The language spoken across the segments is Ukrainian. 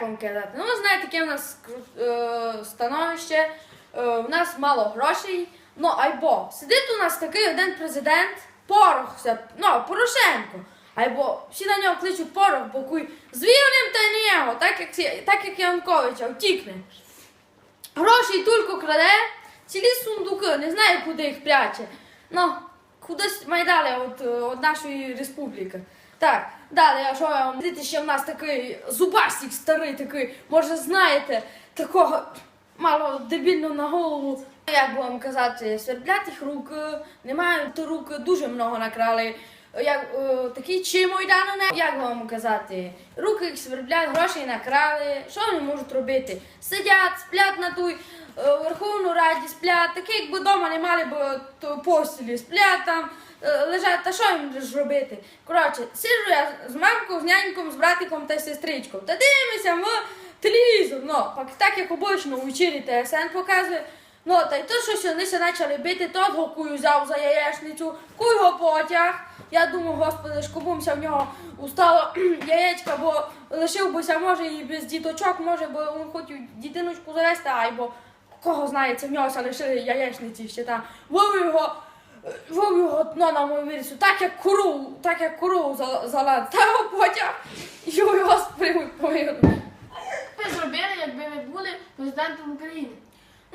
вам казати? Ну, ви знаєте, яке в нас е, становище, е, в нас мало грошей. Ну, айбо, сидить у нас такий один президент, порох, все, ну, Порошенко. Айбо всі на нього кличуть порох, бо куй звільним та нього, так як, так як Янковича, втікне. Гроші тільки краде, цілі сундуки, не знаю, куди їх пряче. Ну, кудись майдали от, е, от нашої республіки. Так, далі, а що вам дивіться, ще в нас такий зубастик старий такий, може знаєте, такого мало дебільно на голову. Як би вам казати, сверблятих рук е, немає, то рук дуже много накрали. Як е, такі чи майдану не як вам казати, руки їх сверблять, грошей накрали. Що вони можуть робити? Сидять, сплять на той е, Верховну Раді, сплять, такі якби вдома не мали б то постілі, сплять там, е, лежать, та що їм ж робити? Коротше, сиджу я з мамкою, з няньком, з братиком та сестричкою. Та дивимося в телевізор. Ну, так, як обично у вечірі ТСН показує. Ну, та й то, що вони ще почали бити, то го кую взяв за яєчницю, куй його потяг. Я думаю, господи, ж в нього устало яєчка, бо лишив бися, може і без діточок, може, бо він хотів дитиночку завести, айбо кого знається, в нього ще лишили яєчниці ще там. Вов його, вов його дно на мою вирісу, так як куру, так як куру за, залад. Та його потяг, і його спрямують повинен. Ви зробили, якби ви були президентом України.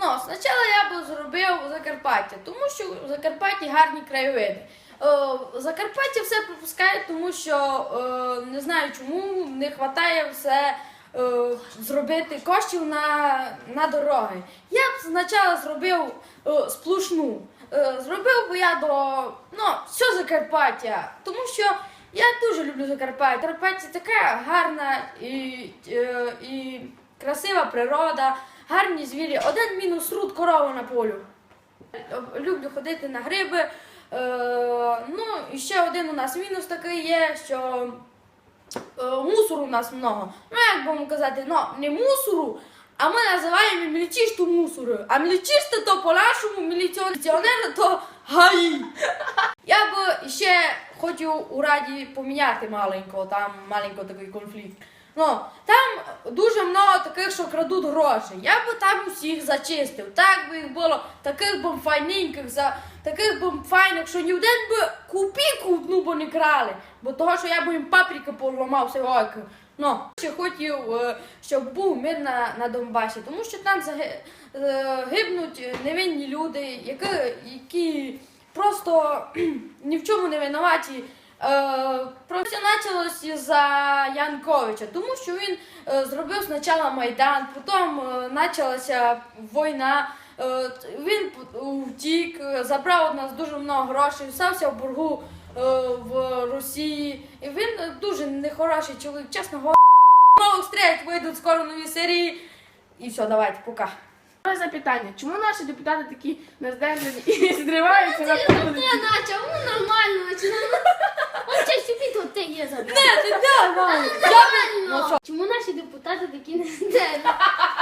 Ну, спочатку я би зробив Закарпаття, тому що в Закарпатті гарні краєвиди. Е, Закарпаття все пропускає, тому що е, не знаю чому не вистачає все е, зробити коштів на, на дороги. Я б спочатку зробив сплошну. Е, зробив би я до ну, все Закарпаття, тому що я дуже люблю Закарпаття. Закарпаття така гарна і, і красива природа, гарні звірі. Один мінус руд корова на полю. Люблю ходити на гриби. Е, ну, і ще один у нас мінус такий є, що е, мусору у нас много. Ну, як би казати, ну, не мусору, а ми називаємо мілічисту мусору. А мілічисти то по-нашому міліціонери то гаї. Я би ще хотів у раді поміняти маленько, там маленько такий конфлікт. Ну, там дуже много таких, що крадуть гроші. Я би там усіх зачистив. Так би їх було, таких би файненьких, за, таких би файних, що ні один би купіку одну би не крали. Бо того, що я би їм паприки поламав сьогодні. Ну, ще хотів, е, щоб був мир на, на Донбасі, тому що там заги- е, невинні люди, які, які просто ні в чому не винуваті. Е, Про це почалося за Янковича, тому що він е, зробив спочатку Майдан, потім е, почалася війна. Е, він втік, е, забрав у нас дуже много грошей, стався в боргу е, в Росії. І він е, дуже нехороший чоловік, чесно говоря. Нових стрілять вийдуть скоро нові серії. І все, давайте, пока. Запитання. Чому наші депутати такі нездержані і зриваються на Ти вулиці? наче, воно нормально, собі то ти є забрав. Не, ти де, Ну? Чому наші депутати такі не здержані?